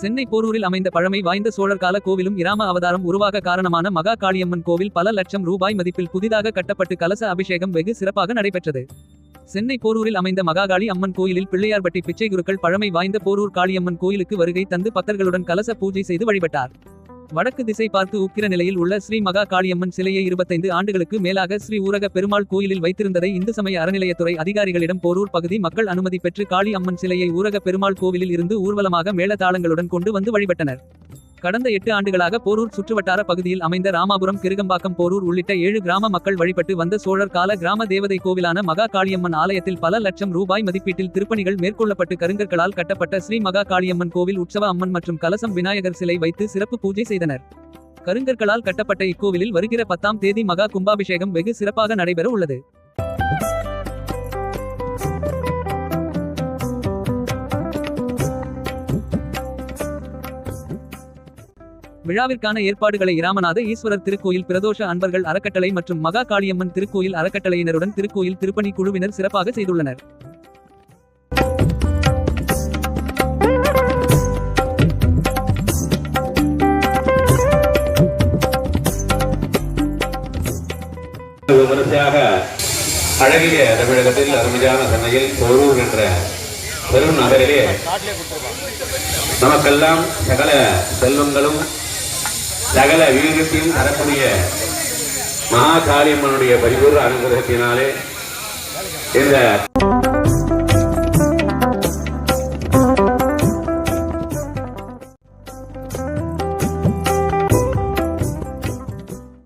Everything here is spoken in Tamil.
சென்னை போரூரில் அமைந்த பழமை வாய்ந்த சோழர் கால கோவிலும் இராம அவதாரம் உருவாக காரணமான மகா காளியம்மன் கோவில் பல லட்சம் ரூபாய் மதிப்பில் புதிதாக கட்டப்பட்டு கலச அபிஷேகம் வெகு சிறப்பாக நடைபெற்றது. சென்னை போரூரில் அமைந்த மகாகாளி அம்மன் கோயிலில் பிள்ளையார்பட்டி பிச்சை குருக்கள் பழமை வாய்ந்த போரூர் காளியம்மன் கோயிலுக்கு வருகை தந்து பக்தர்களுடன் கலச பூஜை செய்து வழிபட்டார். வடக்கு திசை பார்த்து உக்கிர நிலையில் உள்ள ஸ்ரீ மகா காளியம்மன் சிலையை இருபத்தைந்து ஆண்டுகளுக்கு மேலாக ஸ்ரீ ஊரக பெருமாள் கோயிலில் வைத்திருந்ததை இந்து சமய அறநிலையத்துறை அதிகாரிகளிடம் போரூர் பகுதி மக்கள் அனுமதி பெற்று காளி அம்மன் சிலையை ஊரக பெருமாள் கோவிலில் இருந்து ஊர்வலமாக மேளதாளங்களுடன் கொண்டு வந்து வழிபட்டனர். கடந்த எட்டு ஆண்டுகளாக போரூர் சுற்றுவட்டார பகுதியில் அமைந்த ராமாபுரம் கிருகம்பாக்கம் போரூர் உள்ளிட்ட ஏழு கிராம மக்கள் வழிபட்டு வந்த சோழர் கால கிராம தேவதை கோவிலான மகா காளியம்மன் ஆலயத்தில் பல லட்சம் ரூபாய் மதிப்பீட்டில் திருப்பணிகள் மேற்கொள்ளப்பட்டு கருங்கற்களால் கட்டப்பட்ட ஸ்ரீ மகா காளியம்மன் கோவில் உற்சவ அம்மன் மற்றும் கலசம் விநாயகர் சிலை வைத்து சிறப்பு பூஜை செய்தனர். கருங்கற்களால் கட்டப்பட்ட இக்கோவிலில் வருகிற பத்தாம் தேதி மகா கும்பாபிஷேகம் வெகு சிறப்பாக நடைபெற உள்ளது. விழாவிற்கான ஏற்பாடுகளை இராமநாத ஈஸ்வரர் திருக்கோயில் பிரதோஷ அன்பர்கள் அறக்கட்டளை மற்றும் மகா காளியம்மன் திருக்கோயில் அறக்கட்டளையினருடன் திருக்கோயில் திருப்பணி குழுவினர் சிறப்பாக செய்துள்ளனர். விமரிசையாக அழகிய தமிழகத்தில் அருமையான சென்னையில் போரூர் என்ற பெரும் நகரிலே நமக்கெல்லாம் சகல செல்வங்களும் சகல வீரத்தையும் தரக்கூடிய மகா காளியம்மனுடைய பரிபூர்ண அனுகிரகத்தினாலே இந்த